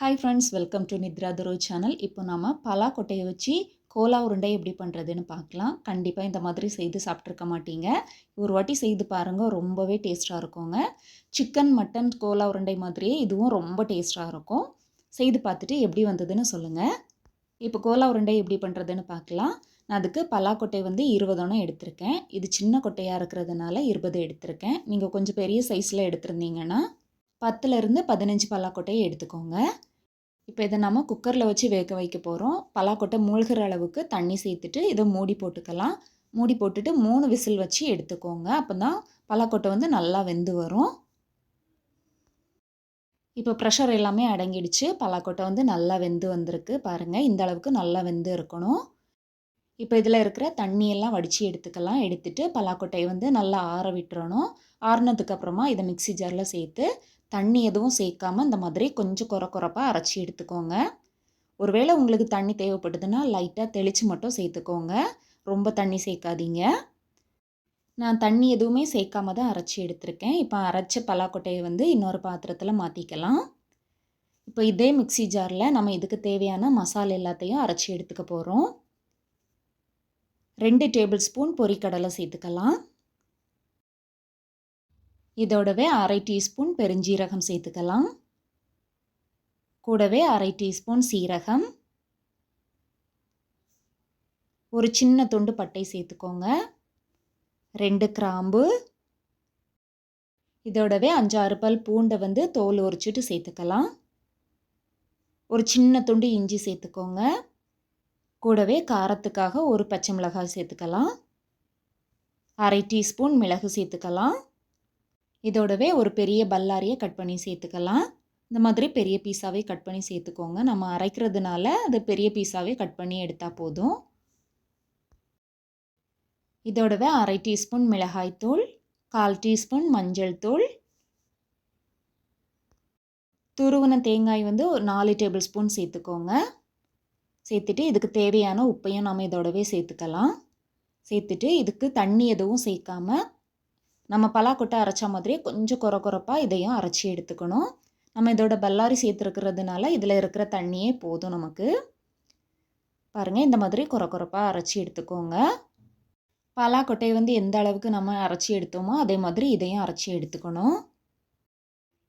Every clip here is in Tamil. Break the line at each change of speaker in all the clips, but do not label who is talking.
Hi friends welcome to Nithra Thuru channel இப்போ நம்ம பலாக்கொட்டையை வச்சு கோலா உருண்டை எப்படி பண்ணுறதுன்னு பார்க்கலாம். கண்டிப்பாக இந்த மாதிரி செய்து சாப்பிட்ருக்க மாட்டீங்க. ஒரு வாட்டி செய்து பாருங்கள் ரொம்பவே டேஸ்ட்டாக இருக்குங்க. சிக்கன் மட்டன் கோலா உருண்டை மாதிரியே இதுவும் ரொம்ப டேஸ்ட்டாக இருக்கும். செய்து பார்த்துட்டு எப்படி வந்ததுன்னு சொல்லுங்கள் இப்போ கோலா உருண்டை எப்படி பண்ணுறதுன்னு பார்க்கலாம். நான் அதுக்கு பலாக்கொட்டை வந்து இருபதொன்னு எடுத்திருக்கேன். இது சின்ன கொட்டையாக இருக்கிறதுனால இருபது எடுத்திருக்கேன். நீங்கள் கொஞ்சம் பெரிய சைஸில் எடுத்திருந்தீங்கன்னா பத்துலேருந்து பதினஞ்சு பலாக்கொட்டையை எடுத்துக்கோங்க. இப்போ இதை நம்ம குக்கரில் வச்சு வேக வைக்க போகிறோம். பலாக்கொட்டை மூழ்கிற அளவுக்கு தண்ணி சேர்த்துட்டு இதை மூடி போட்டுக்கலாம். மூடி போட்டுட்டு மூணு விசில் வச்சு எடுத்துக்கோங்க. அப்போ தான் பலாக்கொட்டை வந்து நல்லா வெந்து வரும். இப்போ ப்ரெஷர் எல்லாமே அடங்கிடுச்சு. பலாக்கொட்டை வந்து நல்லா வெந்து வந்திருக்கு. பாருங்கள் இந்த அளவுக்கு நல்லா வெந்து இருக்கணும். இப்போ இதில் இருக்கிற தண்ணியெல்லாம் வடித்து எடுத்துக்கலாம். எடுத்துட்டு பலாக்கொட்டையை வந்து நல்லா ஆற விட்டுறணும். ஆறுனதுக்கப்புறமா இதை மிக்சி ஜாரில் சேர்த்து தண்ணி எதுவும் சேர்க்காம இந்த மாதிரி கொஞ்சம் குறை குறைப்பாக அரைச்சி எடுத்துக்கோங்க. ஒருவேளை உங்களுக்கு தண்ணி தேவைப்படுதுன்னா லைட்டாக தெளித்து மட்டும் சேர்த்துக்கோங்க. ரொம்ப தண்ணி சேர்க்காதீங்க. நான் தண்ணி எதுவுமே சேர்க்காம தான் அரைச்சி எடுத்திருக்கேன். இப்போ அரைச்ச பலாக்கொட்டையை வந்து இன்னொரு பாத்திரத்தில் மாற்றிக்கலாம் இப்போ இதே மிக்சி ஜாரில் நம்ம இதுக்கு தேவையான மசாலா எல்லாத்தையும் அரைச்சி எடுத்துக்க போகிறோம் ரெண்டு டேபிள் ஸ்பூன் பொரிக்கடலை சேர்த்துக்கலாம். இதோடவே அரை டீஸ்பூன் பெருஞ்சீரகம் சேர்த்துக்கலாம். கூடவே அரை டீஸ்பூன் சீரகம். ஒரு சின்ன துண்டு பட்டை சேர்த்துக்கோங்க. ரெண்டு கிராம்பு. இதோடவே அஞ்சாறு பல் பூண்டை வந்து தோல் உரிச்சிட்டு சேர்த்துக்கலாம். ஒரு சின்ன துண்டு இஞ்சி சேர்த்துக்கோங்க. கூடவே காரத்துக்காக ஒரு பச்சை மிளகாய் சேர்த்துக்கலாம். அரை டீஸ்பூன் மிளகு சேர்த்துக்கலாம். இதோடவே ஒரு பெரிய பல்லாரியை கட் பண்ணி சேர்த்துக்கலாம். இந்த மாதிரி பெரிய பீஸாகவே கட் பண்ணி சேர்த்துக்கோங்க. நம்ம அரைக்கிறதுனால அது பெரிய பீஸாகவே கட் பண்ணி எடுத்தால் போதும். இதோடவே அரை டீஸ்பூன் மிளகாய்த்தூள் கால் டீஸ்பூன் மஞ்சள் தூள். துருவன தேங்காய் வந்து ஒரு நாலு டேபிள் ஸ்பூன் சேர்த்துக்கோங்க. சேர்த்துட்டு இதுக்கு தேவையான உப்பையும் நம்ம இதோடவே சேர்த்துக்கலாம். சேர்த்துட்டு இதுக்கு தண்ணி எதுவும் சேர்க்காமல் நம்ம பலாக்கொட்டை அரைச்ச மாதிரியே கொஞ்சம் குறை குறைப்பாக இதையும் அரைச்சி எடுத்துக்கணும். நம்ம இதோட பல்லாரி சேர்த்துருக்கிறதுனால இதில் இருக்கிற தண்ணியே போதும் நமக்கு. பாருங்கள் இந்த மாதிரி குறை குறைப்பாக அரைச்சி எடுத்துக்கோங்க. பலாக்கொட்டையை வந்து எந்த அளவுக்கு நம்ம அரைச்சி எடுத்தோமோ அதே மாதிரி இதையும் அரைச்சி எடுத்துக்கணும்.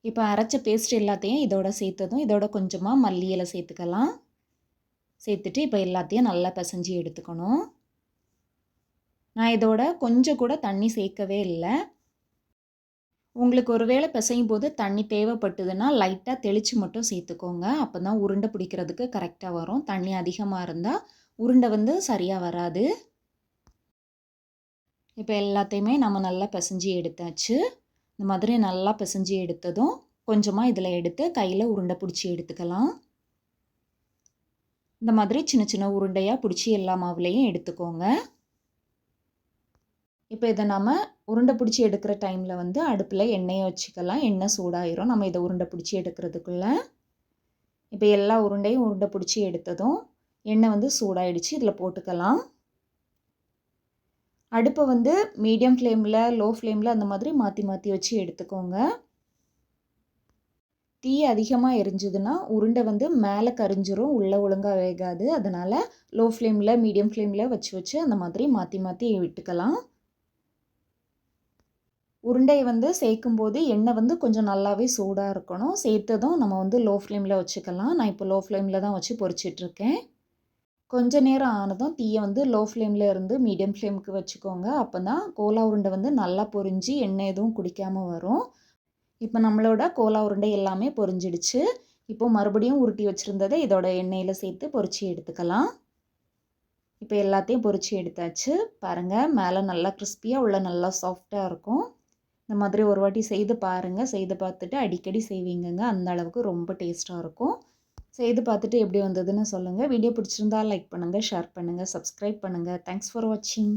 இப்போ அரைச்ச பேஸ்ட் எல்லாத்தையும் இதோட சேர்த்ததும் இதோட கொஞ்சமாக மல்லி இலை சேர்த்துக்கலாம். சேர்த்துட்டு இப்போ எல்லாத்தையும் நல்லா பிசைஞ்சு எடுத்துக்கணும். நான் இதோட கொஞ்சம் கூட தண்ணி சேர்க்கவே இல்லை. உங்களுக்கு ஒருவேளை பிசையும் போது தண்ணி தேவைப்பட்டதுன்னா லைட்டாக தெளித்து மட்டும் சேர்த்துக்கோங்க. அப்போ தான் உருண்டை பிடிக்கிறதுக்கு கரெக்டாக வரும். தண்ணி அதிகமாக இருந்தால் உருண்டை வந்து சரியாக வராது. இப்போ எல்லாத்தையுமே நம்ம நல்லா பிசைஞ்சு எடுத்தாச்சு. இந்த மாதிரி நல்லா பிசைஞ்சு எடுத்ததும் கொஞ்சமாக இதில் எடுத்து கையில் உருண்டை பிடிச்சி எடுத்துக்கலாம். இந்த மாதிரி சின்ன சின்ன உருண்டையாக பிடிச்சி எல்லா மாவுலேயும் எடுத்துக்கோங்க. இப்போ இதை நம்ம உருண்டை பிடிச்சி எடுக்கிற டைமில் வந்து அடுப்பில் எண்ணெயை வச்சுக்கலாம். எண்ணெய் சூடாயிரும். நம்ம இதை உருண்டை பிடிச்சி எடுக்கிறதுக்குள்ளே இப்போ எல்லா உருண்டையும் உருண்டை பிடிச்சி எடுத்ததும் எண்ணெய் வந்து சூடாயிடுச்சு. இதில் போட்டுக்கலாம். அடுப்பை வந்து மீடியம் ஃப்ளேமில் லோ ஃப்ளேமில் அந்த மாதிரி மாற்றி மாற்றி வச்சு எடுத்துக்கோங்க. தீ அதிகமாக எரிஞ்சுதுன்னா உருண்டை வந்து மேலே கரிஞ்சிரும் உள்ளே ஒழுங்காக வேகாது. அதனால் லோ ஃப்ளேமில் மீடியம் ஃப்ளேமில் வச்சு வச்சு அந்த மாதிரி மாற்றி மாற்றி விட்டுக்கலாம். உருண்டையை வந்து சேர்க்கும்போது எண்ணெய் வந்து கொஞ்சம் நல்லாவே சூடாக இருக்கணும். சேர்த்ததும் நம்ம வந்து லோ ஃப்ளேமில் வச்சுக்கலாம். நான் இப்போ லோ ஃப்ளேமில் தான் வச்சு பொறிச்சிட்ருக்கேன் கொஞ்ச நேரம் ஆனதும் தீயை வந்து லோ ஃப்ளேமில் இருந்து மீடியம் ஃப்ளேமுக்கு வச்சுக்கோங்க. அப்போ தான் கோலா உருண்டை வந்து நல்லா பொரிஞ்சு எண்ணெய் எதுவும் குடிக்காமல் வரும். இப்போ நம்மளோட கோலா உருண்டை எல்லாமே பொரிஞ்சிடுச்சு. இப்போ மறுபடியும் உருட்டி வச்சுருந்ததை இதோட எண்ணெயில் சேர்த்து பொறிச்சு எடுத்துக்கலாம். இப்போ எல்லாத்தையும் பொறிச்சு எடுத்தாச்சு. பாருங்கள் மேலே நல்லா கிறிஸ்பியாக உள்ள நல்லா சாஃப்டாக இருக்கும். இந்த மாதிரி ஒரு வாட்டி செய்து பாருங்கள் செய்து பார்த்துட்டு அடிக்கடி செய்வீங்கங்க. அந்த அளவுக்கு ரொம்ப டேஸ்ட்டாக இருக்கும். செய்து பார்த்துட்டு எப்படி வந்ததுன்னு சொல்லுங்கள் வீடியோ பிடிச்சிருந்தா லைக் பண்ணுங்கள் ஷேர் பண்ணுங்கள் சப்ஸ்கிரைப் பண்ணுங்கள் தேங்க்ஸ் ஃபார் வாட்சிங்